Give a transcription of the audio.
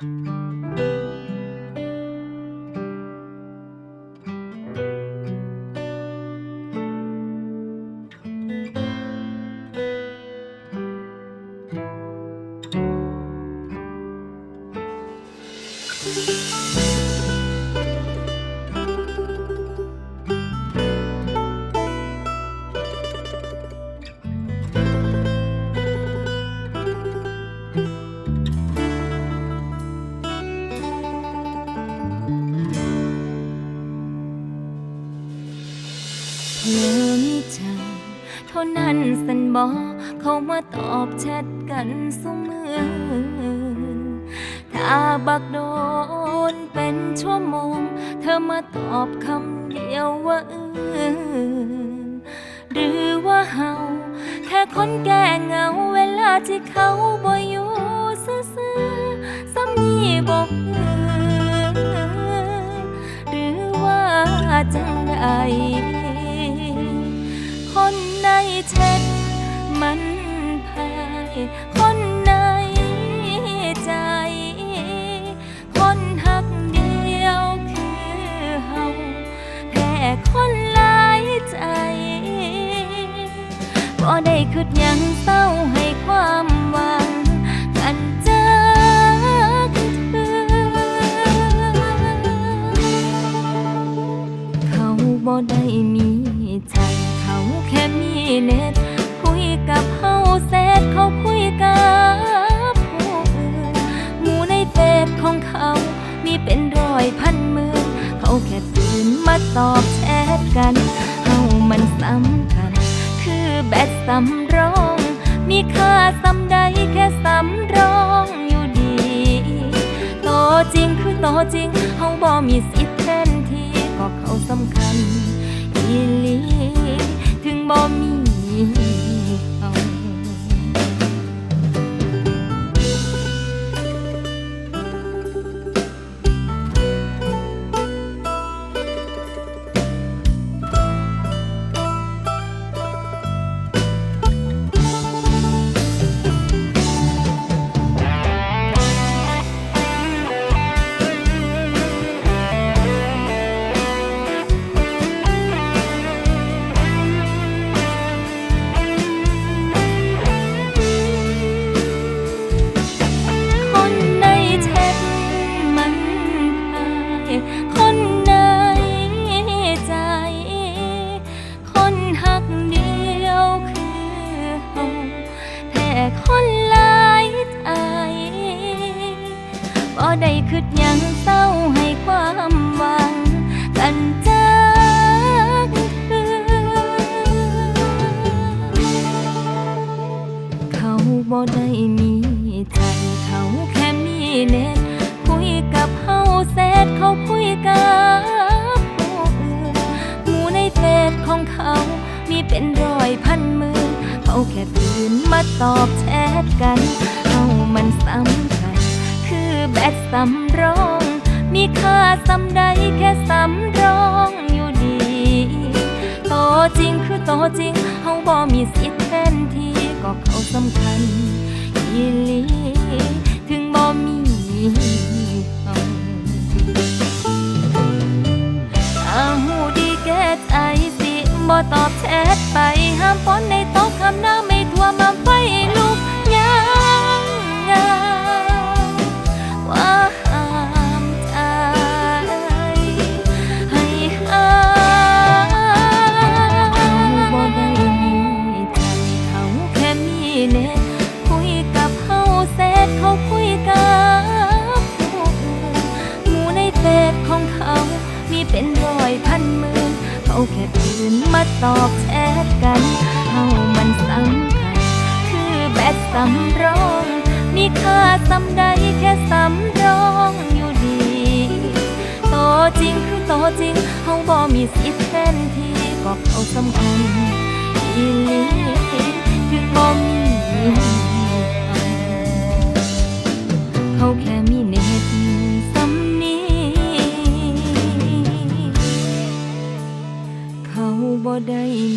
เเท่านั้นสันบอกเขามาตอบแชทกันเสมอถ้าบักโดนเป็นชั่วโมง เธอมาตอบคำเดียวว่าเออหรือว่าเฮาแค่คนแก่เหงาเวลาที่เขาบ่อยู่ เช็ดมันพายคนในใจ คนหักเดียวคือเฮาแค่คนหลายใจบ่ได้คิดยังเศร้า เน็ตคุยกับเฮาเสร็จเขาคุยกับผู้อื่นหมู่ในเฟซของเขา มีเป็นร้อยพันหมื่นเขาแค่ตื่นมาตอบแชทกันเฮามันสำคัญคือแบตสำรอง มีค่าสำใดแค่สำรองอยู่ดีโตจริงคือโตจริงเฮาบ่มีสิทธิ์แทนที่ก็เขาสำคัญอีลีถึงบ่มี ได้คิดยังเศร้าให้ความหวัง กันจากเธอเขาบ่ได้มีใจเขาแค่มีเน็ต คุยกับเฮาเสร็จเขาคุยกับผู้อื่นหมู่ในเฟซของเขามีเป็นร้อยพันหมื่นเขาแค่ตื่นมาตอบแชทกัน สำรอง มีค่าสำใดแค่สำรองอยู่ดีโตจริงคือโตจริงเฮาบ่มีสิทธิ์แทนที่ก็เขาสำคัญอีหลีถึงบ่มี ของเขา มีเป็นร้อยพันหมื่นเขาแค่ตื่นมาตอบแชทกันเฮามันสำคัญคือแบตสำรอง มีค่าสำใดแค่สำรองอยู่ดีโตจริงคือโตจริงเฮาบ่มีสิทธิ์แทนที่ก็เขาสำคัญ 的一